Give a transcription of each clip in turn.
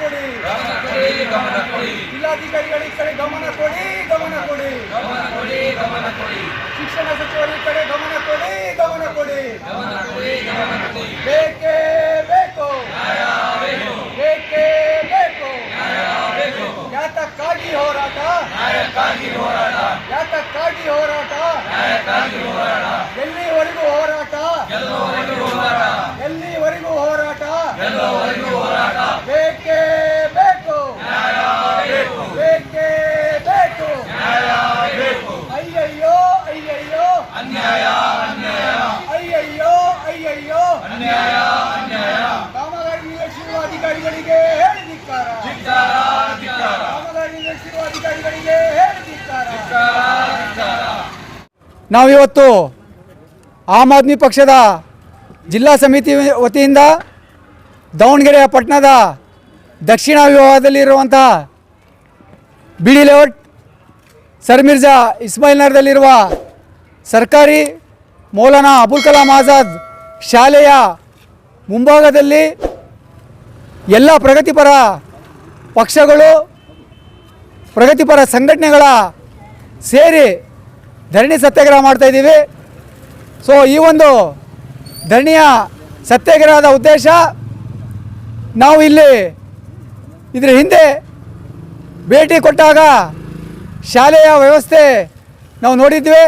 ಕೊಡಿ. ಜಿಲ್ಲಾಧಿಕಾರಿಗಳ ಈ ಕಡೆ ಗಮನ ಕೊಡಿ ಗಮನ ಕೊಡಿ. ಶಿಕ್ಷಣ ಸಚಿವರ ಈ ಕಡೆ ಗಮನ ಕೊಡಿ ಗಮನ ಕೊಡಿ. ಬೇಕೇ ಬೇಕು. ಬೇಕೇ. ಬೇಕು ಯಾತಕ್ಕಾಗಿ ಹೋರಾಟ? ಯಾತಕ್ಕಾಗಿ ಹೋರಾಟ? ಎಲ್ಲಿವರೆಗೂ ಹೋರಾಟ? ಎಲ್ಲಿವರೆಗೂ ಹೋರಾಟ? ಬೇಕೇ ಬೇಕು ಬೇಕೇ ಬೇಕು ಅಯ್ಯಯ್ಯೋ ಅಯ್ಯಯ್ಯೋ ಅಯ್ಯಯ್ಯೋ ಅಯ್ಯಯ್ಯೋ ಕಾಮಗಾರಿ ನಿಲ್ಲಿಸಿರುವ ಅಧಿಕಾರಿಗಳಿಗೆ ಹೇಳಿದಿಕ್ಕಾರ ಕಾಮಗಾರಿ ನಿಲ್ಲಿಸಿರುವ ಅಧಿಕಾರಿಗಳಿಗೆ ಹೇಳಿದಿಕ್ಕಾರ ನಾವಿವತ್ತು ಆಮ್ ಆದ್ಮಿ ಪಕ್ಷದ ಜಿಲ್ಲಾ ಸಮಿತಿ ವತಿಯಿಂದ ದಾವಣಗೆರೆಯ ಪಟ್ಟಣದ ದಕ್ಷಿಣ ವಿಭಾಗದಲ್ಲಿರುವಂಥ ಬಿಡಿ ಲೇಔಟ್ ಸರ್ ಮಿರ್ಜಾ ಇಸ್ಮಾಯಿಲ್ ನಗರದಲ್ಲಿರುವ ಸರ್ಕಾರಿ ಮೌಲಾನಾ ಅಬುಲ್ ಕಲಾಂ ಆಜಾದ್ ಶಾಲೆಯ ಮುಂಭಾಗದಲ್ಲಿ ಎಲ್ಲ ಪ್ರಗತಿಪರ ಪಕ್ಷಗಳು, ಪ್ರಗತಿಪರ ಸಂಘಟನೆಗಳ ಸೇರಿ ಧರಣಿ ಸತ್ಯಾಗ್ರಹ ಮಾಡ್ತಾ ಇದ್ದೀವಿ. ಸೊ ಈ ಒಂದು ಧರಣಿಯ ಸತ್ಯಾಗ್ರಹದ ಉದ್ದೇಶ ನಾವು ಇಲ್ಲಿ ಇದರ ಹಿಂದೆ ಭೇಟಿ ಕೊಟ್ಟಾಗ ಶಾಲೆಯ ವ್ಯವಸ್ಥೆ ನಾವು ನೋಡಿದ್ವಿ.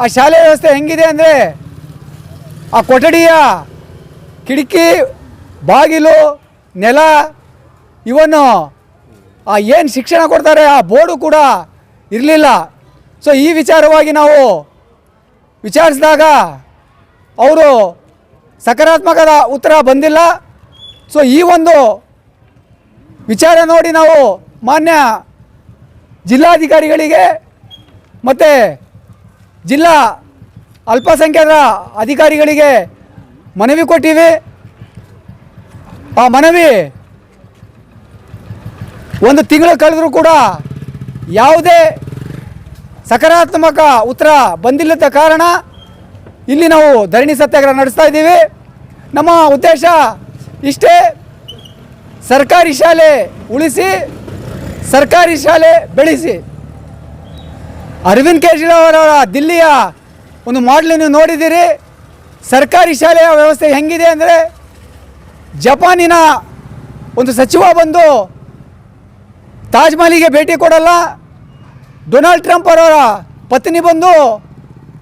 ಆ ಶಾಲೆಯ ವ್ಯವಸ್ಥೆ ಹೆಂಗಿದೆ ಅಂದರೆ ಆ ಕೊಠಡಿಯ ಕಿಟಕಿ, ಬಾಗಿಲು, ನೆಲ ಇವನ್ನು ಆ ಏನು ಶಿಕ್ಷಣ ಕೊಡ್ತಾರೆ ಆ ಬೋರ್ಡು ಕೂಡ ಇರಲಿಲ್ಲ. ಸೊ ಈ ವಿಚಾರವಾಗಿ ನಾವು ವಿಚಾರಿಸಿದಾಗ ಅವರು ಸಕಾರಾತ್ಮಕದ ಉತ್ತರ ಬಂದಿಲ್ಲ. ಸೊ ಈ ಒಂದು ವಿಚಾರ ನೋಡಿ ನಾವು ಮಾನ್ಯ ಜಿಲ್ಲಾಧಿಕಾರಿಗಳಿಗೆ ಮತ್ತು ಜಿಲ್ಲಾ ಅಲ್ಪಸಂಖ್ಯಾತರ ಅಧಿಕಾರಿಗಳಿಗೆ ಮನವಿ ಕೊಟ್ಟಿವೆ. ಆ ಮನವಿ ಒಂದು ತಿಂಗಳು ಕಳೆದರೂ ಕೂಡ ಯಾವುದೇ ಸಕಾರಾತ್ಮಕ ಉತ್ತರ ಬಂದಿಲ್ಲದ ಕಾರಣ ಇಲ್ಲಿ ನಾವು ಧರಣಿ ಸತ್ಯಾಗ್ರಹ ನಡೆಸ್ತಾ ಇದ್ದೀವಿ. ನಮ್ಮ ಉದ್ದೇಶ ಇಷ್ಟೇ, ಸರ್ಕಾರಿ ಶಾಲೆ ಉಳಿಸಿ, ಸರ್ಕಾರಿ ಶಾಲೆ ಬೆಳೆಸಿ. ಅರವಿಂದ್ ಕೇಜ್ರಿವಾಲ್ ದಿಲ್ಲಿಯ ಒಂದು ಮಾಡಲ್ ನೀವು ನೋಡಿದ್ದೀರಿ. ಸರ್ಕಾರಿ ಶಾಲೆಯ ವ್ಯವಸ್ಥೆ ಹೆಂಗಿದೆ ಅಂದರೆ ಜಪಾನಿನ ಒಂದು ಸಚಿವ ಬಂದು ತಾಜ್ಮಹಲಿಗೆ ಭೇಟಿ ಕೊಡಲ್ಲ. ಡೊನಾಲ್ಡ್ ಟ್ರಂಪ್ ಅವರ ಪತ್ನಿ ಬಂದು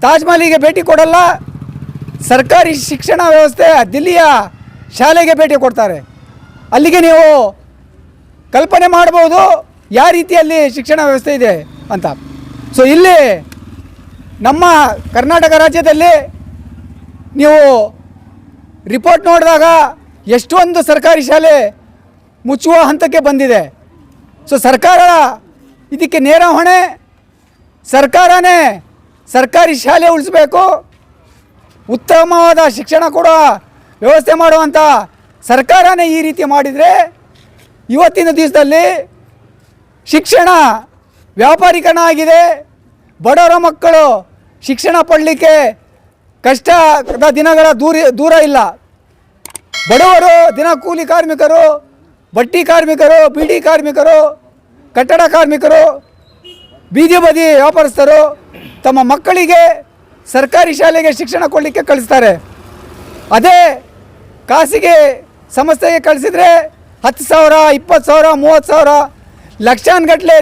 ತಾಜ್ಮಹಲಿಗೆ ಭೇಟಿ ಕೊಡಲ್ಲ. ಸರ್ಕಾರಿ ಶಿಕ್ಷಣ ವ್ಯವಸ್ಥೆ ದಿಲ್ಲಿಯ ಶಾಲೆಗೆ ಭೇಟಿ ಕೊಡ್ತಾರೆ. ಅಲ್ಲಿಗೆ ನೀವು ಕಲ್ಪನೆ ಮಾಡ್ಬೋದು ಯಾವ ರೀತಿಯಲ್ಲಿ ಶಿಕ್ಷಣ ವ್ಯವಸ್ಥೆ ಇದೆ ಅಂತ. ಸೊ ಇಲ್ಲಿ ನಮ್ಮ ಕರ್ನಾಟಕ ರಾಜ್ಯದಲ್ಲಿ ನೀವು ರಿಪೋರ್ಟ್ ನೋಡಿದಾಗ ಎಷ್ಟೊಂದು ಸರ್ಕಾರಿ ಶಾಲೆ ಮುಚ್ಚುವ ಹಂತಕ್ಕೆ ಬಂದಿದೆ. ಸೊ ಸರ್ಕಾರ ಇದಕ್ಕೆ ನೇರ ಹೊಣೆ. ಸರ್ಕಾರನೇ, ಸರ್ಕಾರಿ ಶಾಲೆ ಉಳಿಸ್ಬೇಕು. ಉತ್ತಮವಾದ ಶಿಕ್ಷಣ ಕೊಡುವ ವ್ಯವಸ್ಥೆ ಮಾಡುವಂಥ ಸರ್ಕಾರನೇ ಈ ರೀತಿ ಮಾಡಿದರೆ ಇವತ್ತಿನ ದಿವಸದಲ್ಲಿ ಶಿಕ್ಷಣ ವ್ಯಾಪಾರೀಕರಣ ಆಗಿದೆ. ಬಡವರ ಮಕ್ಕಳು ಶಿಕ್ಷಣ ಪಡಲಿಕ್ಕೆ ಕಷ್ಟದ ದಿನಗಳ ದೂರ ದೂರ ಇಲ್ಲ. ಬಡವರು ದಿನ ಕೂಲಿ ಕಾರ್ಮಿಕರು ಬಟ್ಟಿ ಕಾರ್ಮಿಕರು, ಬೀಡಿ ಕಾರ್ಮಿಕರು ಕಟ್ಟಡ ಕಾರ್ಮಿಕರು, ಬೀದಿ ಬದಿ ವ್ಯಾಪಾರಸ್ಥರು ತಮ್ಮ ಮಕ್ಕಳಿಗೆ ಸರ್ಕಾರಿ ಶಾಲೆಗೆ ಶಿಕ್ಷಣ ಕೊಡಲಿಕ್ಕೆ ಕಳಿಸ್ತಾರೆ. ಅದೇ ಖಾಸಗಿ ಸಂಸ್ಥೆಗೆ ಕಳಿಸಿದರೆ ಹತ್ತು ಸಾವಿರ, ಇಪ್ಪತ್ತು ಸಾವಿರ, ಮೂವತ್ತು ಸಾವಿರ ಲಕ್ಷಾನುಗಟ್ಟಲೆ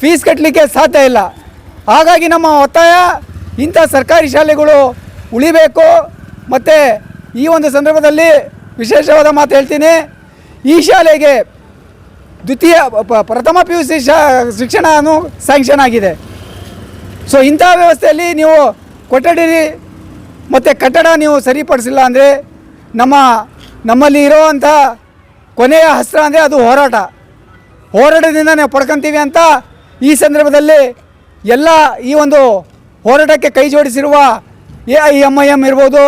ಫೀಸ್ ಕಟ್ಟಲಿಕ್ಕೆ ಸಾಧ್ಯ ಇಲ್ಲ. ಹಾಗಾಗಿ ನಮ್ಮ ಒತ್ತಾಯ, ಇಂಥ ಸರ್ಕಾರಿ ಶಾಲೆಗಳು ಉಳಿಬೇಕು. ಮತ್ತು ಈ ಒಂದು ಸಂದರ್ಭದಲ್ಲಿ ವಿಶೇಷವಾದ ಮಾತು ಹೇಳ್ತೀನಿ. ಈ ಶಾಲೆಗೆ ದ್ವಿತೀಯ ಪ್ರಥಮ ಪಿ ಯು ಸಿ ಶಿಕ್ಷಣನೂ ಸ್ಯಾಂಕ್ಷನ್ ಆಗಿದೆ. ಸೊ ಇಂಥ ವ್ಯವಸ್ಥೆಯಲ್ಲಿ ನೀವು ಕೊಠಡಿ ಮತ್ತು ಕಟ್ಟಡ ನೀವು ಸರಿಪಡಿಸಿಲ್ಲ ಅಂದರೆ ನಮ್ಮ, ನಮ್ಮಲ್ಲಿ ಇರೋವಂಥ ಕೊನೆಯ ಹಸ್ತ್ರ ಅಂದರೆ ಅದು ಹೋರಾಟ. ಹೋರಾಟದಿಂದ ನಾವು ಪಡ್ಕೊತೀವಿ ಅಂತ ಈ ಸಂದರ್ಭದಲ್ಲಿ ಎಲ್ಲ ಈ ಒಂದು ಹೋರಾಟಕ್ಕೆ ಕೈ ಜೋಡಿಸಿರುವ A I M I M ಇರ್ಬೋದು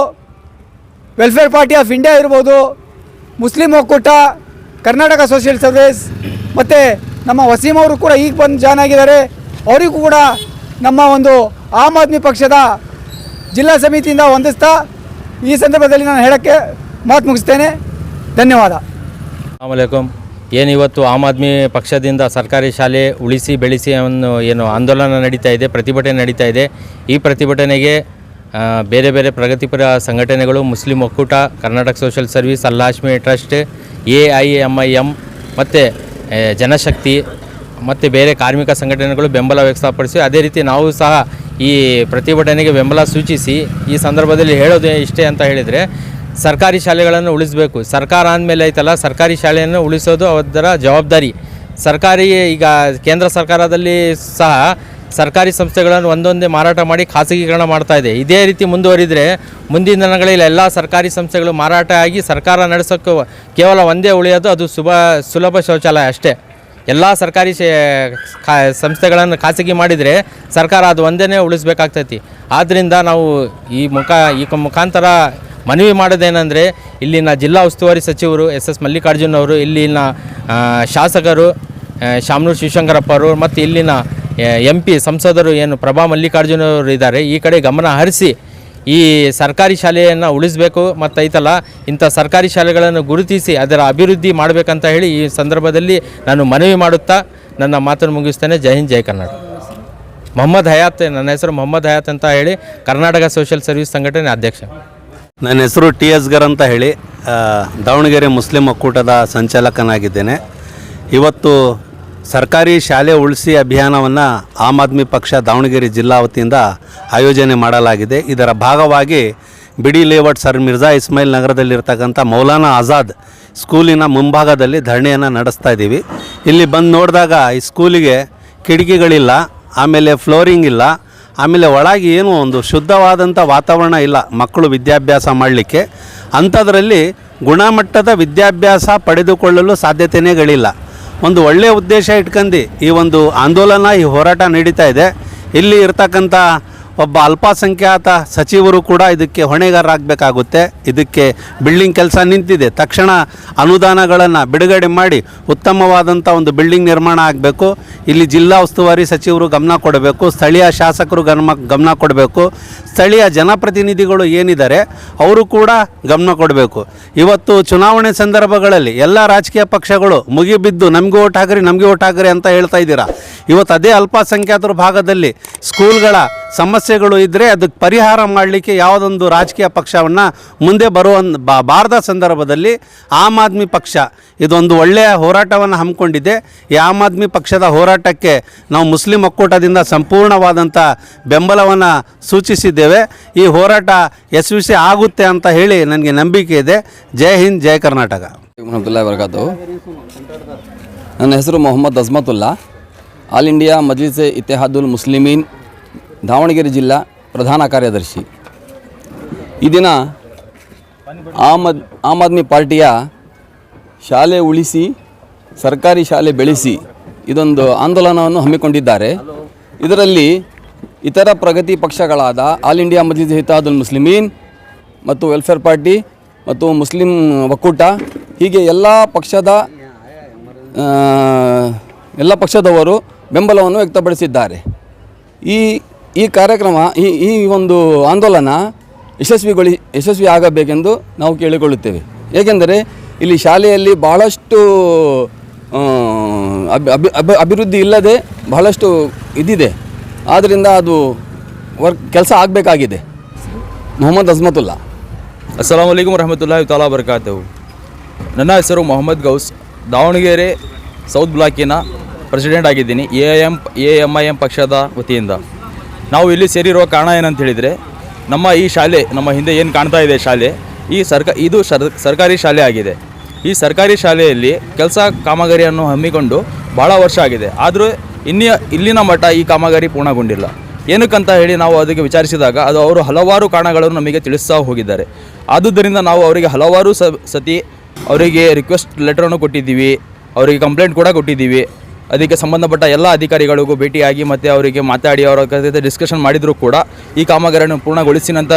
ವೆಲ್ಫೇರ್ ಪಾರ್ಟಿ ಆಫ್ ಇಂಡಿಯಾ ಇರ್ಬೋದು, ಮುಸ್ಲಿಂ ಒಕ್ಕೂಟ ಕರ್ನಾಟಕ ಸೋಷಿಯಲ್ ಸರ್ವಿಸ್, ಮತ್ತು ನಮ್ಮ ವಸೀಂ ಅವರು ಕೂಡ ಈಗ ಬಂದು ಜಾಯ್ನ್ ಆಗಿದ್ದಾರೆ. ಅವರಿಗೂ ಕೂಡ ನಮ್ಮ ಒಂದು ಆಮ್ ಆದ್ಮಿ ಪಕ್ಷದ ಜಿಲ್ಲಾ ಸಮಿತಿಯಿಂದ ವಂದಿಸ್ತಾ ಈ ಸಂದರ್ಭದಲ್ಲಿ ನಾನು ಹೇಳೋಕ್ಕೆ ಮಾತು ಮುಗಿಸ್ತೇನೆ. ಧನ್ಯವಾದ. ಅಲಾಮಲೈಕುಮ್ ಏನು ಇವತ್ತು ಆಮ್ ಆದ್ಮಿ ಪಕ್ಷದಿಂದ ಸರ್ಕಾರಿ ಶಾಲೆ ಉಳಿಸಿ ಬೆಳೆಸಿ ಅನ್ನೋ ಏನು ಆಂದೋಲನ ನಡೀತಾ ಇದೆ, ಪ್ರತಿಭಟನೆ ನಡೀತಾ ಇದೆ. ಈ ಪ್ರತಿಭಟನೆಗೆ ಬೇರೆ ಬೇರೆ ಪ್ರಗತಿಪರ ಸಂಘಟನೆಗಳು, ಮುಸ್ಲಿಂ ಒಕ್ಕೂಟ, Karnataka social service ಅಲ್ಲಾಶ್ಮಿ trust A I M I M ಮತ್ತು ಜನಶಕ್ತಿ ಮತ್ತು ಬೇರೆ ಕಾರ್ಮಿಕ ಸಂಘಟನೆಗಳು ಬೆಂಬಲ ವ್ಯಕ್ತಪಡಿಸಿ ಅದೇ ರೀತಿ ನಾವು ಸಹ ಈ ಪ್ರತಿಭಟನೆಗೆ ಬೆಂಬಲ ಸೂಚಿಸಿ ಈ ಸಂದರ್ಭದಲ್ಲಿ ಹೇಳೋದು ಇಷ್ಟೇ ಅಂತ ಹೇಳಿದರೆ, ಸರ್ಕಾರಿ ಶಾಲೆಗಳನ್ನು ಉಳಿಸಬೇಕು. ಸರ್ಕಾರ ಅಂದಮೇಲೆ ಐತಲ್ಲ ಸರ್ಕಾರಿ ಶಾಲೆಯನ್ನು ಉಳಿಸೋದು ಅದರ ಜವಾಬ್ದಾರಿ. ಸರ್ಕಾರಿ ಈಗ ಕೇಂದ್ರ ಸರ್ಕಾರದಲ್ಲಿ ಸಹ ಸರ್ಕಾರಿ ಸಂಸ್ಥೆಗಳನ್ನು ಒಂದೊಂದೇ ಮಾರಾಟ ಮಾಡಿ ಖಾಸಗೀಕರಣ ಮಾಡ್ತಾ ಇದೆ. ಇದೇ ರೀತಿ ಮುಂದುವರಿದರೆ ಮುಂದಿನ ದಿನಗಳಲ್ಲಿ ಎಲ್ಲ ಸರ್ಕಾರಿ ಸಂಸ್ಥೆಗಳು ಮಾರಾಟ ಆಗಿ ಸರ್ಕಾರ ನಡೆಸೋಕ್ಕೆ ಕೇವಲ ಒಂದೇ ಉಳಿಯೋದು, ಅದು ಸುಭ, ಸುಲಭ ಶೌಚಾಲಯ ಅಷ್ಟೇ. ಎಲ್ಲ ಸರ್ಕಾರಿ ಸಂಸ್ಥೆಗಳನ್ನು ಖಾಸಗಿ ಮಾಡಿದರೆ ಸರ್ಕಾರ ಅದು ಒಂದೇ ಉಳಿಸ್ಬೇಕಾಗ್ತೈತಿ. ಆದ್ದರಿಂದ ನಾವು ಈ ಮುಖ, ಈ ಮುಖಾಂತರ ಮನವಿ ಮಾಡೋದೇನೆಂದರೆ, ಇಲ್ಲಿನ ಜಿಲ್ಲಾ ಉಸ್ತುವಾರಿ ಸಚಿವರು ಎಸ್ ಎಸ್ ಮಲ್ಲಿಕಾರ್ಜುನ್ ಅವರು, ಇಲ್ಲಿನ ಶಾಸಕರು ಶಾಮನೂರು ಶಿವಶಂಕರಪ್ಪ ಅವರು, ಮತ್ತು ಇಲ್ಲಿನ ಎಂ ಪಿ ಸಂಸದರು ಏನು ಪ್ರಭಾ ಮಲ್ಲಿಕಾರ್ಜುನ ಅವರು ಇದ್ದಾರೆ, ಈ ಕಡೆ ಗಮನ ಹರಿಸಿ ಈ ಸರ್ಕಾರಿ ಶಾಲೆಯನ್ನು ಉಳಿಸಬೇಕು ಮತ್ತು ಐತಲ್ಲ, ಇಂಥ ಸರ್ಕಾರಿ ಶಾಲೆಗಳನ್ನು ಗುರುತಿಸಿ ಅದರ ಅಭಿವೃದ್ಧಿ ಮಾಡಬೇಕಂತ ಹೇಳಿ ಈ ಸಂದರ್ಭದಲ್ಲಿ ನಾನು ಮನವಿ ಮಾಡುತ್ತಾ ನನ್ನ ಮಾತನ್ನು ಮುಗಿಸ್ತೇನೆ. ಜೈ ಹಿಂದ್, ಜೈ ಕರ್ನಾಟಕ. ಮೊಹಮ್ಮದ್ ಹಯಾತ್, ನನ್ನ ಹೆಸರು ಮೊಹಮ್ಮದ್ ಹಯಾತ್ ಅಂತ ಹೇಳಿ ಕರ್ನಾಟಕ ಸೋಷಿಯಲ್ ಸರ್ವಿಸ್ ಸಂಘಟನೆ ಅಧ್ಯಕ್ಷ. ನನ್ನ ಹೆಸರು ಟಿ ಎಸ್ ಗರ್ ಅಂತ ಹೇಳಿ ದಾವಣಗೆರೆ ಮುಸ್ಲಿಂ ಒಕ್ಕೂಟದ ಸಂಚಾಲಕನಾಗಿದ್ದೇನೆ. ಇವತ್ತು ಸರ್ಕಾರಿ ಶಾಲೆ ಉಳಿಸಿ ಅಭಿಯಾನವನ್ನು ಆಮ್ ಆದ್ಮಿ ಪಕ್ಷ ದಾವಣಗೆರೆ ಜಿಲ್ಲಾ ವತಿಯಿಂದ ಆಯೋಜನೆ ಮಾಡಲಾಗಿದೆ. ಇದರ ಭಾಗವಾಗಿ ಬಿಡಿ ಲೇಔಟ್ ಸರ್ ಮಿರ್ಜಾ ಇಸ್ಮಾಯಿಲ್ ನಗರದಲ್ಲಿರ್ತಕ್ಕಂಥ ಮೌಲಾನಾ ಆಜಾದ್ ಸ್ಕೂಲಿನ ಮುಂಭಾಗದಲ್ಲಿ ಧರಣಿಯನ್ನು ನಡೆಸ್ತಾ ಇದ್ದೀವಿ. ಇಲ್ಲಿ ಬಂದು ನೋಡಿದಾಗ ಈ ಸ್ಕೂಲಿಗೆ ಕಿಟಕಿಗಳಿಲ್ಲ, ಆಮೇಲೆ ಫ್ಲೋರಿಂಗ್ ಇಲ್ಲ, ಆಮೇಲೆ ಒಳಗೆ ಏನು ಒಂದು ಶುದ್ಧವಾದಂಥ ವಾತಾವರಣ ಇಲ್ಲ ಮಕ್ಕಳು ವಿದ್ಯಾಭ್ಯಾಸ ಮಾಡಲಿಕ್ಕೆ. ಅಂಥದ್ರಲ್ಲಿ ಗುಣಮಟ್ಟದ ವಿದ್ಯಾಭ್ಯಾಸ ಪಡೆದುಕೊಳ್ಳಲು ಸಾಧ್ಯತೆಗಳಿಲ್ಲ ಒಂದು ಒಳ್ಳೆಯ ಉದ್ದೇಶ ಇಟ್ಕಂಡು ಈ ಒಂದು ಆಂದೋಲನ ಈ ಹೋರಾಟ ನಡೀತಾ ಇದೆ. ಇಲ್ಲಿ ಇರ್ತಕ್ಕಂಥ ಒಬ್ಬ ಅಲ್ಪಸಂಖ್ಯಾತ ಸಚಿವರು ಕೂಡ ಇದಕ್ಕೆ ಹೊಣೆಗಾರರಾಗಬೇಕಾಗುತ್ತೆ. ಇದಕ್ಕೆ ಬಿಲ್ಡಿಂಗ್ ಕೆಲಸ ನಿಂತಿದೆ. ತಕ್ಷಣ ಅನುದಾನಗಳನ್ನು ಬಿಡುಗಡೆ ಮಾಡಿ ಉತ್ತಮವಾದಂಥ ಒಂದು ಬಿಲ್ಡಿಂಗ್ ನಿರ್ಮಾಣ ಆಗಬೇಕು. ಇಲ್ಲಿ ಜಿಲ್ಲಾ ಉಸ್ತುವಾರಿ ಸಚಿವರು ಗಮನ ಕೊಡಬೇಕು. ಸ್ಥಳೀಯ ಶಾಸಕರು ಗಮನ ಗಮನ ಕೊಡಬೇಕು. ಸ್ಥಳೀಯ ಜನಪ್ರತಿನಿಧಿಗಳು ಏನಿದ್ದಾರೆ, ಅವರು ಕೂಡ ಗಮನ ಕೊಡಬೇಕು. ಇವತ್ತು ಚುನಾವಣೆ ಸಂದರ್ಭಗಳಲ್ಲಿ ಎಲ್ಲ ರಾಜಕೀಯ ಪಕ್ಷಗಳು ಮುಗಿಬಿದ್ದು, ನಮಗೆ ಓಟ್ ಹಾಕ್ರಿ, ನಮಗೆ ಓಟ್ ಹಾಕ್ರಿ ಅಂತ ಹೇಳ್ತಾ ಇದ್ದೀರಾ? ಇವತ್ತು ಅದೇ ಅಲ್ಪಸಂಖ್ಯಾತರ ಭಾಗದಲ್ಲಿ ಸ್ಕೂಲ್ಗಳ ಸಮಸ್ಯೆಗಳು ಇದ್ದರೆ ಅದಕ್ಕೆ ಪರಿಹಾರ ಮಾಡಲಿಕ್ಕೆ ಯಾವುದೊಂದು ರಾಜಕೀಯ ಪಕ್ಷವನ್ನು ಮುಂದೆ ಬರುವ ಬಾರದ ಸಂದರ್ಭದಲ್ಲಿ ಆಮ್ ಆದ್ಮಿ ಪಕ್ಷ ಇದೊಂದು ಒಳ್ಳೆಯ ಹೋರಾಟವನ್ನು ಹಮ್ಮಿಕೊಂಡಿದೆ. ಈ ಆಮ್ ಆದ್ಮಿ ಪಕ್ಷದ ಹೋರಾಟಕ್ಕೆ ನಾವು ಮುಸ್ಲಿಂ ಒಕ್ಕೂಟದಿಂದ ಸಂಪೂರ್ಣವಾದಂಥ ಬೆಂಬಲವನ್ನು ಸೂಚಿಸಿದ್ದೇವೆ. ಈ ಹೋರಾಟ ಯಶಸ್ವಿ ಆಗುತ್ತೆ ಅಂತ ಹೇಳಿ ನನಗೆ ನಂಬಿಕೆ ಇದೆ. ಜೈ ಹಿಂದ್, ಜೈ ಕರ್ನಾಟಕ. ನನ್ನ ಹೆಸರು ಮೊಹಮ್ಮದ್ ಅಜ್ಮತುಲ್ಲಾ. ಆಲ್ ಇಂಡಿಯಾ ಮಜ್ಲಿಸ್ ಇತಿಹಾದುಲ್ ಮುಸ್ಲಿಮೀನ್ ದಾವಣಗೆರೆ ಜಿಲ್ಲಾ ಪ್ರಧಾನ ಕಾರ್ಯದರ್ಶಿ. ಈ ದಿನ ಆಮ್ ಆಮ್ ಆದ್ಮಿ ಪಾರ್ಟಿಯ ಶಾಲೆ ಉಳಿಸಿ, ಸರ್ಕಾರಿ ಶಾಲೆ ಬೆಳೆಸಿ ಇದೊಂದು ಆಂದೋಲನವನ್ನು ಹಮ್ಮಿಕೊಂಡಿದ್ದಾರೆ. ಇದರಲ್ಲಿ ಇತರ ಪ್ರಗತಿ ಪಕ್ಷಗಳಾದ ಆಲ್ ಇಂಡಿಯಾ ಮಜ್ಲಿಸ್ ಹಿತಾದುಲ್ ಮುಸ್ಲಿಮೀನ್ ಮತ್ತು ವೆಲ್ಫೇರ್ ಪಾರ್ಟಿ ಮತ್ತು ಮುಸ್ಲಿಂ ಒಕ್ಕೂಟ, ಹೀಗೆ ಎಲ್ಲ ಪಕ್ಷದ ಎಲ್ಲ ಪಕ್ಷದವರು ಬೆಂಬಲವನ್ನು ವ್ಯಕ್ತಪಡಿಸಿದ್ದಾರೆ. ಈ ಈ ಕಾರ್ಯಕ್ರಮ, ಈ ಈ ಒಂದು ಆಂದೋಲನ ಯಶಸ್ವಿಗೊಳಿ, ಯಶಸ್ವಿ ಆಗಬೇಕೆಂದು ನಾವು ಕೇಳಿಕೊಳ್ಳುತ್ತೇವೆ. ಏಕೆಂದರೆ ಇಲ್ಲಿ ಶಾಲೆಯಲ್ಲಿ ಅಭಿ- ಅಭಿವೃದ್ಧಿ ಇಲ್ಲದೆ ಬಹಳಷ್ಟು ಇದಿದೆ. ಆದ್ದರಿಂದ ಅದು ವರ್ಕ್, ಕೆಲಸ ಆಗಬೇಕಾಗಿದೆ. ಮೊಹಮ್ಮದ್ ಅಜ್ಮತುಲ್ಲಾ. ಅಸ್ಸಾಂ ವಲೈಕುಮ್ ರಹಮತುಲ್ಲಾಹಿ ತಾಲಾ ಬರ್ಕಾತೇವು ನನ್ನ ಹೆಸರು ಮೊಹಮ್ಮದ್ ಗೌಸ್. ದಾವಣಗೆರೆ ಸೌತ್ ಬ್ಲಾಕಿನ ಪ್ರೆಸಿಡೆಂಟ್ ಆಗಿದ್ದೀನಿ. A M A M I M ಪಕ್ಷದ ವತಿಯಿಂದ. ನಾವು ಇಲ್ಲಿ ಸೇರಿರುವ ಕಾರಣ ಏನಂತ ಹೇಳಿದರೆ, ನಮ್ಮ ಈ ಶಾಲೆ, ನಮ್ಮ ಹಿಂದೆ ಏನು ಕಾಣ್ತಾ ಇದೆ ಶಾಲೆ, ಈ ಸರ್ಕ, ಇದು ಸರ್, ಸರ್ಕಾರಿ ಶಾಲೆ ಆಗಿದೆ. ಈ ಸರ್ಕಾರಿ ಶಾಲೆಯಲ್ಲಿ ಕೆಲಸ ಕಾಮಗಾರಿಯನ್ನು ಹಮ್ಮಿಕೊಂಡು ಭಾಳ ವರ್ಷ ಆಗಿದೆ. ಆದರೂ ಇನ್ನಿ ಇಲ್ಲಿನ ಮಟ್ಟ ಈ ಕಾಮಗಾರಿ ಪೂರ್ಣಗೊಂಡಿಲ್ಲ. ಏನಕ್ಕಂತ ಹೇಳಿ ನಾವು ಅದಕ್ಕೆ ವಿಚಾರಿಸಿದಾಗ ಅದು ಅವರು ಹಲವಾರು ಕಾರಣಗಳನ್ನು ನಮಗೆ ತಿಳಿಸ್ತಾ ಹೋಗಿದ್ದಾರೆ. ಆದುದರಿಂದ ನಾವು ಅವರಿಗೆ ಹಲವಾರು ಸತಿ ಅವರಿಗೆ ರಿಕ್ವೆಸ್ಟ್ ಲೆಟರನ್ನು ಕೊಟ್ಟಿದ್ದೀವಿ, ಅವರಿಗೆ ಕಂಪ್ಲೇಂಟ್ ಕೂಡ ಕೊಟ್ಟಿದ್ದೀವಿ. ಅದಕ್ಕೆ ಸಂಬಂಧಪಟ್ಟ ಎಲ್ಲ ಅಧಿಕಾರಿಗಳಿಗೂ ಭೇಟಿಯಾಗಿ ಮತ್ತು ಅವರಿಗೆ ಮಾತಾಡಿ, ಅವರ ಜೊತೆ ಡಿಸ್ಕಷನ್ ಮಾಡಿದರೂ ಕೂಡ ಈ ಕಾಮಗಾರಿಯನ್ನು ಪೂರ್ಣಗೊಳಿಸಿನಂತ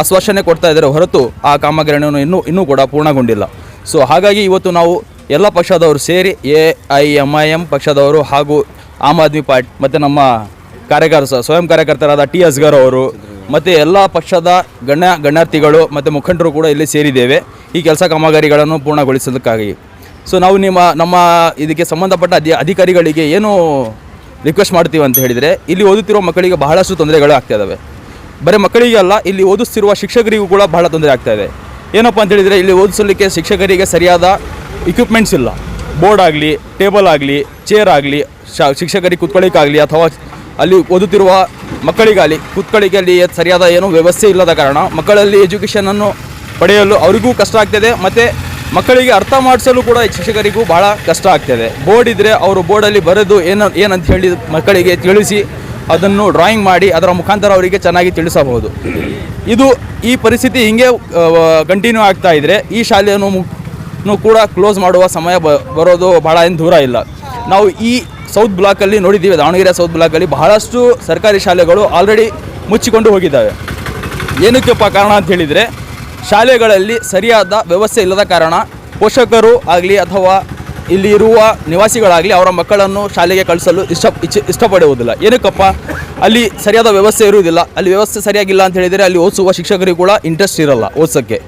ಆಶ್ವಾಸನೆ ಕೊಡ್ತಾ ಇದ್ದಾರೆ. ಹೊರತು ಆ ಕಾಮಗಾರಿಯನ್ನು ಇನ್ನೂ ಇನ್ನೂ ಕೂಡ ಪೂರ್ಣಗೊಂಡಿಲ್ಲ. ಸೊ ಹಾಗಾಗಿ ಇವತ್ತು ನಾವು ಎಲ್ಲ ಪಕ್ಷದವರು ಸೇರಿ A I M I M ಪಕ್ಷದವರು ಹಾಗೂ ಆಮ್ ಆದ್ಮಿ ಪಾರ್ಟಿ ಮತ್ತು ನಮ್ಮ ಕಾರ್ಯಕರ್ತ, ಸ್ವಯಂ ಕಾರ್ಯಕರ್ತರಾದ ಟಿ ಅಸ್ಗರ್ ಅವರು ಮತ್ತು ಎಲ್ಲ ಪಕ್ಷದ ಗಣ್ಯ, ಗಣ್ಯಾರ್ಥಿಗಳು ಮತ್ತು ಮುಖಂಡರು ಕೂಡ ಇಲ್ಲಿ ಸೇರಿದ್ದೇವೆ. ಈ ಕೆಲಸ ಕಾಮಗಾರಿಗಳನ್ನು ಪೂರ್ಣಗೊಳಿಸೋದಕ್ಕಾಗಿ ಸೊ ನಾವು ನಿಮ್ಮ, ನಮ್ಮ ಇದಕ್ಕೆ ಸಂಬಂಧಪಟ್ಟ ಅಧಿ, ಅಧಿಕಾರಿಗಳಿಗೆ ಏನು ರಿಕ್ವೆಸ್ಟ್ ಮಾಡ್ತೀವಿ ಅಂತ ಹೇಳಿದರೆ, ಇಲ್ಲಿ ಓದುತ್ತಿರುವ ಮಕ್ಕಳಿಗೆ ಬಹಳಷ್ಟು ತೊಂದರೆಗಳು ಆಗ್ತಾ ಇದ್ದಾವೆ ಬರೀ ಮಕ್ಕಳಿಗೆ ಅಲ್ಲ, ಇಲ್ಲಿ ಓದಿಸ್ತಿರುವ ಶಿಕ್ಷಕರಿಗೂ ಕೂಡ ಬಹಳ ತೊಂದರೆ ಆಗ್ತಾ ಇದೆ. ಏನಪ್ಪ ಅಂತ ಹೇಳಿದರೆ, ಇಲ್ಲಿ ಓದಿಸಲಿಕ್ಕೆ ಶಿಕ್ಷಕರಿಗೆ ಸರಿಯಾದ ಇಕ್ವಿಪ್ಮೆಂಟ್ಸ್ ಇಲ್ಲ. ಬೋರ್ಡ್ ಆಗಲಿ ಟೇಬಲ್ ಆಗಲಿ ಚೇರ್ ಆಗಲಿ, ಶಾ, ಶಿಕ್ಷಕರಿಗೆ ಕೂತ್ಕೊಳ್ಳಿಕ್ಕಾಗಲಿ, ಅಥವಾ ಅಲ್ಲಿ ಓದುತ್ತಿರುವ ಮಕ್ಕಳಿಗಾಗಲಿ ಕೂತ್ಕೊಳ್ಳಿಕ್ಕೆ ಅಲ್ಲಿ ಸರಿಯಾದ ಏನೂ ವ್ಯವಸ್ಥೆ ಇಲ್ಲದ ಕಾರಣ ಮಕ್ಕಳಲ್ಲಿ ಎಜುಕೇಷನನ್ನು ಪಡೆಯಲು ಅವರಿಗೂ ಕಷ್ಟ ಆಗ್ತದೆ ಮತ್ತು ಮಕ್ಕಳಿಗೆ ಅರ್ಥ ಮಾಡಿಸಲು ಕೂಡ ಶಿಕ್ಷಕರಿಗೂ ಬಹಳ ಕಷ್ಟ ಆಗ್ತದೆ. ಬೋರ್ಡ್ ಇದ್ದರೆ ಅವರು ಬೋರ್ಡಲ್ಲಿ ಬರೆದು ಏನು ಏನಂತ ಹೇಳಿ ಮಕ್ಕಳಿಗೆ ತಿಳಿಸಿ ಅದನ್ನು ಡ್ರಾಯಿಂಗ್ ಮಾಡಿ ಅದರ ಮುಖಾಂತರ ಅವರಿಗೆ ಚೆನ್ನಾಗಿ ತಿಳಿಸಬಹುದು. ಇದು ಈ ಪರಿಸ್ಥಿತಿ ಹಿಂಗೆ ಕಂಟಿನ್ಯೂ ಆಗ್ತಾ ಇದ್ದರೆ ಈ ಶಾಲೆಯನ್ನು ಕೂಡ ಕ್ಲೋಸ್ ಮಾಡುವ ಸಮಯ ಬರೋದು ಭಾಳ ಏನು ದೂರ ಇಲ್ಲ. ನಾವು ಈ ಸೌತ್ ಬ್ಲಾಕಲ್ಲಿ ನೋಡಿದ್ದೀವಿ, ದಾವಣಗೆರೆ ಸೌತ್ ಬ್ಲಾಕಲ್ಲಿ ಬಹಳಷ್ಟು ಸರ್ಕಾರಿ ಶಾಲೆಗಳು ಆಲ್ರೆಡಿ ಮುಚ್ಚಿಕೊಂಡು ಹೋಗಿದ್ದಾವೆ. ಏನಕ್ಕೆಪ್ಪ ಕಾರಣ ಅಂತ ಹೇಳಿದರೆ ಶಾಲೆಗಳಲ್ಲಿ ಸರಿಯಾದ ವ್ಯವಸ್ಥೆ ಇಲ್ಲದ ಕಾರಣ ಪೋಷಕರು ಆಗಲಿ ಅಥವಾ ಇಲ್ಲಿ ಇರುವ ನಿವಾಸಿಗಳಾಗಲಿ ಅವರ ಮಕ್ಕಳನ್ನು ಶಾಲೆಗೆ ಕಳಿಸಲು ಇಷ್ಟ ಇಚ್ಛೆ ಇಷ್ಟಪಡುವುದಿಲ್ಲ. ಏನಕ್ಕಪ್ಪ? ಅಲ್ಲಿ ಸರಿಯಾದ ವ್ಯವಸ್ಥೆ ಇರುವುದಿಲ್ಲ. ಅಲ್ಲಿ ವ್ಯವಸ್ಥೆ ಸರಿಯಾಗಿಲ್ಲ ಅಂತ ಹೇಳಿದರೆ ಅಲ್ಲಿ ಓದಿಸುವ ಶಿಕ್ಷಕರಿಗೂ ಕೂಡ ಇಂಟ್ರೆಸ್ಟ್ ಇರಲ್ಲ ಓದಿಸೋಕ್ಕೆ.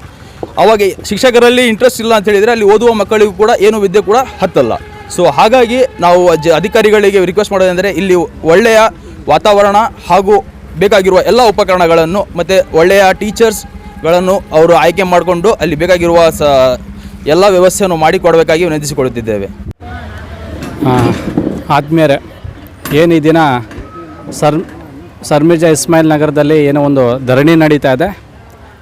ಅವಾಗ ಶಿಕ್ಷಕರಲ್ಲಿ ಇಂಟ್ರೆಸ್ಟ್ ಇಲ್ಲ ಅಂತ ಹೇಳಿದರೆ ಅಲ್ಲಿ ಓದುವ ಮಕ್ಕಳಿಗೂ ಕೂಡ ಏನು ವಿದ್ಯೆ ಕೂಡ ಹತ್ತಲ್ಲ. ಸೊ ಹಾಗಾಗಿ ನಾವು ಜ ಅಧಿಕಾರಿಗಳಿಗೆ ರಿಕ್ವೆಸ್ಟ್ ಮಾಡೋದಂದರೆ ಇಲ್ಲಿ ಒಳ್ಳೆಯ ವಾತಾವರಣ ಹಾಗೂ ಬೇಕಾಗಿರುವ ಎಲ್ಲ ಉಪಕರಣಗಳನ್ನು ಮತ್ತು ಒಳ್ಳೆಯ ಟೀಚರ್ಸ್ಗಳನ್ನು ಅವರು ಆಯ್ಕೆ ಮಾಡಿಕೊಂಡು ಅಲ್ಲಿ ಬೇಕಾಗಿರುವ ಸ ಎಲ್ಲ ವ್ಯವಸ್ಥೆಯನ್ನು ಮಾಡಿಕೊಡಬೇಕಾಗಿ ವಿನಂತಿಸಿಕೊಳ್ಳುತ್ತಿದ್ದೇವೆ. ಆತ್ಮೀಯರೇ, ಏನು ಈ ದಿನ ಸರ್, ಸರ್ಮಿಜಾ ಇಸ್ಮಾಯಿಲ್ ನಗರದಲ್ಲಿ ಏನೋ ಒಂದು ಧರಣಿ ನಡೀತಾ ಇದೆ.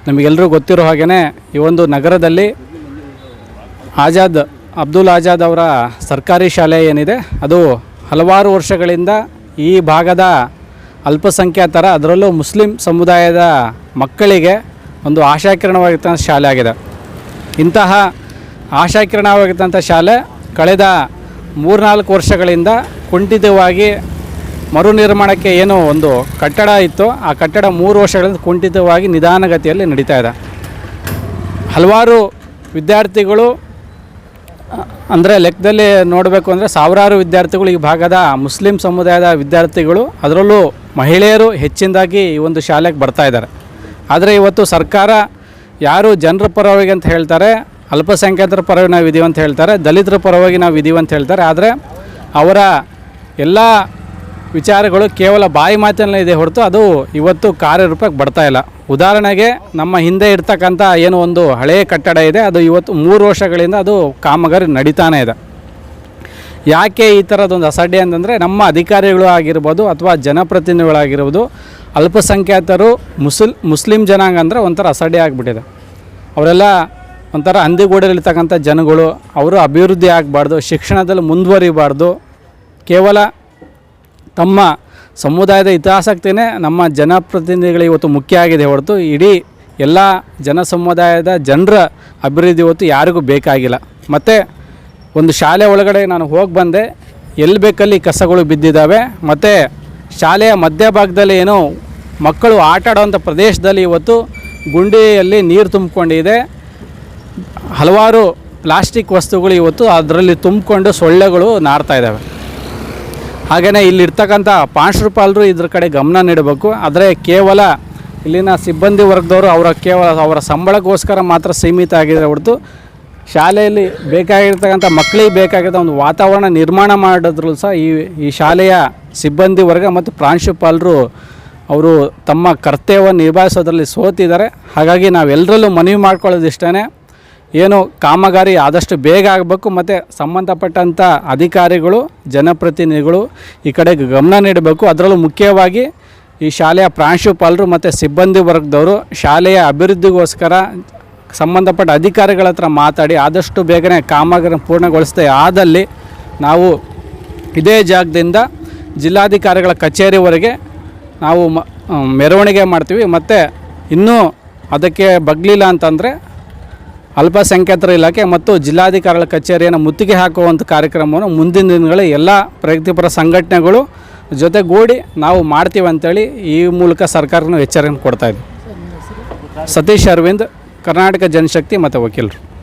ನಮಗೆಲ್ಲರೂ ಗೊತ್ತಿರೋ ಹಾಗೆಯೇ ಈ ಒಂದು ನಗರದಲ್ಲಿ ಆಜಾದ್, ಅಬ್ದುಲ್ ಆಜಾದ್ ಅವರ ಸರ್ಕಾರಿ ಶಾಲೆ ಏನಿದೆ, ಅದು ಹಲವಾರು ವರ್ಷಗಳಿಂದ ಈ ಭಾಗದ ಅಲ್ಪಸಂಖ್ಯಾತರ, ಅದರಲ್ಲೂ ಮುಸ್ಲಿಂ ಸಮುದಾಯದ ಮಕ್ಕಳಿಗೆ ಒಂದು ಆಶಾಕಿರಣವಾಗಿರ್ತಂಥ ಶಾಲೆ ಆಗಿದೆ. ಇಂತಹ ಆಶಾಕಿರಣವಾಗಿರ್ತಂಥ ಶಾಲೆ ಕಳೆದ ಮೂರ್ನಾಲ್ಕು ವರ್ಷಗಳಿಂದ ಕುಂಠಿತವಾಗಿ ಮರು ನಿರ್ಮಾಣಕ್ಕೆ ಏನು ಒಂದು ಕಟ್ಟಡ ಇತ್ತು. ಆ ಕಟ್ಟಡ ಮೂರು ವರ್ಷಗಳಿಂದ ಕುಂಠಿತವಾಗಿ ನಿಧಾನಗತಿಯಲ್ಲಿ ನಡೀತಾ ಇದೆ. ಹಲವಾರು ವಿದ್ಯಾರ್ಥಿಗಳು, ಅಂದರೆ ಲೆಕ್ಕದಲ್ಲಿ ನೋಡಬೇಕು ಅಂದರೆ ಸಾವಿರಾರು ವಿದ್ಯಾರ್ಥಿಗಳು ಈ ಭಾಗದ ಮುಸ್ಲಿಂ ಸಮುದಾಯದ ವಿದ್ಯಾರ್ಥಿಗಳು, ಅದರಲ್ಲೂ ಮಹಿಳೆಯರು ಹೆಚ್ಚಿನದಾಗಿ ಈ ಒಂದು ಶಾಲೆಗೆ ಬರ್ತಾ ಇದ್ದಾರೆ. ಆದರೆ ಇವತ್ತು ಸರ್ಕಾರ ಯಾರು ಜನರ ಪರವಾಗಿ ಅಂತ ಹೇಳ್ತಾರೆ, ಅಲ್ಪಸಂಖ್ಯಾತರ ಪರವಾಗಿ ನಾವು ಇದೀವಿ ಅಂತ ಹೇಳ್ತಾರೆ, ದಲಿತರ ಪರವಾಗಿ ನಾವು ಇದೀವಿ ಅಂತ ಹೇಳ್ತಾರೆ, ಆದರೆ ಅವರ ಎಲ್ಲ ವಿಚಾರಗಳು ಕೇವಲ ಬಾಯಿ ಮಾತಿನಲ್ಲಿ ಇದೆ ಹೊರತು ಅದು ಇವತ್ತು ಕಾರ್ಯರೂಪಕ್ಕೆ ಬರ್ತಾ ಇಲ್ಲ. ಉದಾಹರಣೆಗೆ ನಮ್ಮ ಹಿಂದೆ ಇರ್ತಕ್ಕಂಥ ಏನು ಒಂದು ಹಳೆಯ ಕಟ್ಟಡ ಇದೆ, ಅದು ಇವತ್ತು ಮೂರು ವರ್ಷಗಳಿಂದ ಅದು ಕಾಮಗಾರಿ ನಡೀತಾನೇ ಇದೆ. ಯಾಕೆ ಈ ಥರದೊಂದು ಅಸಡ್ಡೆ ಅಂತಂದರೆ ನಮ್ಮ ಅಧಿಕಾರಿಗಳು ಆಗಿರ್ಬೋದು ಅಥವಾ ಜನಪ್ರತಿನಿಧಿಗಳಾಗಿರ್ಬೋದು ಅಲ್ಪಸಂಖ್ಯಾತರು ಮುಸ್ಲ್, ಮುಸ್ಲಿಂ ಜನಾಂಗ ಅಂದರೆ ಒಂಥರ ಅಸಡ್ಡೆ ಆಗಿಬಿಟ್ಟಿದೆ. ಅವರೆಲ್ಲ ಒಂಥರ ಹಂದಿಗೂಡಲಿರ್ತಕ್ಕಂಥ ಜನಗಳು, ಅವರು ಅಭಿವೃದ್ಧಿ ಆಗಬಾರ್ದು, ಶಿಕ್ಷಣದಲ್ಲಿ ಮುಂದುವರಿಬಾರ್ದು. ಕೇವಲ ತಮ್ಮ ಸಮುದಾಯದ ಹಿತಾಸಕ್ತಿನೇ ನಮ್ಮ ಜನಪ್ರತಿನಿಧಿಗಳಿಗೆ ಇವತ್ತು ಮುಖ್ಯ ಆಗಿದೆ ಹೊರತು ಇಡೀ ಎಲ್ಲ ಜನ ಸಮುದಾಯದ ಜನರ ಅಭಿವೃದ್ಧಿ ಇವತ್ತು ಯಾರಿಗೂ ಬೇಕಾಗಿಲ್ಲ. ಮತ್ತು ಒಂದು ಶಾಲೆ ಒಳಗಡೆ ನಾನು ಹೋಗಿ ಬಂದೆ, ಎಲ್ಲಿ ಬೇಕಲ್ಲಿ ಕಸಗಳು ಬಿದ್ದಿದ್ದಾವೆ, ಮತ್ತು ಶಾಲೆಯ ಮಧ್ಯಭಾಗದಲ್ಲಿ ಏನೋ ಮಕ್ಕಳು ಆಟ ಆಡೋವಂಥ ಪ್ರದೇಶದಲ್ಲಿ ಇವತ್ತು ಗುಂಡಿಯಲ್ಲಿ ನೀರು ತುಂಬಿಕೊಂಡಿದೆ. ಹಲವಾರು ಪ್ಲಾಸ್ಟಿಕ್ ವಸ್ತುಗಳು ಇವತ್ತು ಅದರಲ್ಲಿ ತುಂಬಿಕೊಂಡು ಸೊಳ್ಳೆಗಳು ನಾರ್ತಾ ಇದ್ದಾವೆ. ಹಾಗೆಯೇ ಇಲ್ಲಿರ್ತಕ್ಕಂಥ ಪಾಂಶ್ರುಪಾಲರು ಇದ್ರ ಕಡೆ ಗಮನ ನೀಡಬೇಕು. ಆದರೆ ಕೇವಲ ಇಲ್ಲಿನ ಸಿಬ್ಬಂದಿ ವರ್ಗದವರು ಅವರ ಕೇವಲ ಅವರ ಸಂಬಳಕ್ಕೋಸ್ಕರ ಮಾತ್ರ ಸೀಮಿತ ಆಗಿದೆ ಹೊರತು ಶಾಲೆಯಲ್ಲಿ ಬೇಕಾಗಿರ್ತಕ್ಕಂಥ ಮಕ್ಕಳಿಗೆ ಬೇಕಾಗಿರೋ ಒಂದು ವಾತಾವರಣ ನಿರ್ಮಾಣ ಮಾಡೋದ್ರಲ್ಲೂ ಸಹ ಈ ಈ ಶಾಲೆಯ ಸಿಬ್ಬಂದಿ ವರ್ಗ ಮತ್ತು ಪ್ರಾಂಶುಪಾಲರು ಅವರು ತಮ್ಮ ಕರ್ತವ್ಯವನ್ನು ನಿಭಾಯಿಸೋದ್ರಲ್ಲಿ ಸೋತಿದ್ದಾರೆ. ಹಾಗಾಗಿ ನಾವೆಲ್ಲರಲ್ಲೂ ಮನವಿ ಮಾಡ್ಕೊಳ್ಳೋದಿಷ್ಟೇ ಏನು ಕಾಮಗಾರಿ ಆದಷ್ಟು ಬೇಗ ಆಗಬೇಕು ಮತ್ತು ಸಂಬಂಧಪಟ್ಟಂಥ ಅಧಿಕಾರಿಗಳು, ಜನಪ್ರತಿನಿಧಿಗಳು ಈ ಕಡೆಗೆ ಗಮನ ನೀಡಬೇಕು. ಅದರಲ್ಲೂ ಮುಖ್ಯವಾಗಿ ಈ ಶಾಲೆಯ ಪ್ರಾಂಶುಪಾಲರು ಮತ್ತು ಸಿಬ್ಬಂದಿ ವರ್ಗದವರು ಶಾಲೆಯ ಅಭಿವೃದ್ಧಿಗೋಸ್ಕರ ಸಂಬಂಧಪಟ್ಟ ಅಧಿಕಾರಿಗಳ ಹತ್ರ ಮಾತಾಡಿ ಆದಷ್ಟು ಬೇಗನೆ ಕಾಮಗಾರಿ ಪೂರ್ಣಗೊಳಿಸದೆ. ಆದಲ್ಲಿ ನಾವು ಇದೇ ಜಾಗದಿಂದ ಜಿಲ್ಲಾಧಿಕಾರಿಗಳ ಕಚೇರಿವರೆಗೆ ನಾವು ಮೆರವಣಿಗೆ ಮಾಡ್ತೀವಿ. ಮತ್ತು ಇನ್ನೂ ಅದಕ್ಕೆ ಬಗ್ಲಿಲ್ಲ ಅಂತಂದರೆ ಅಲ್ಪಸಂಖ್ಯಾತರ ಇಲಾಖೆ ಮತ್ತು ಜಿಲ್ಲಾಧಿಕಾರಿಗಳ ಕಚೇರಿಯನ್ನು ಮುತ್ತಿಗೆ ಹಾಕುವಂಥ ಕಾರ್ಯಕ್ರಮವನ್ನು ಮುಂದಿನ ದಿನಗಳಲ್ಲಿ ಎಲ್ಲ ಪ್ರಗತಿಪರ ಸಂಘಟನೆಗಳು ಜೊತೆಗೂಡಿ ನಾವು ಮಾಡ್ತೀವಿ ಅಂತೇಳಿ ಈ ಮೂಲಕ ಸರ್ಕಾರನೂ ನಾವು ಎಚ್ಚರಿಕೆ ಕೊಡ್ತಾ ಇದ್ದೀವಿ ಸತೀಶ್ ಅರವಿಂದ್ ಕರ್ನಾಟಕ ಜನಶಕ್ತಿ ಮತ್ತು ವಕೀಲರು.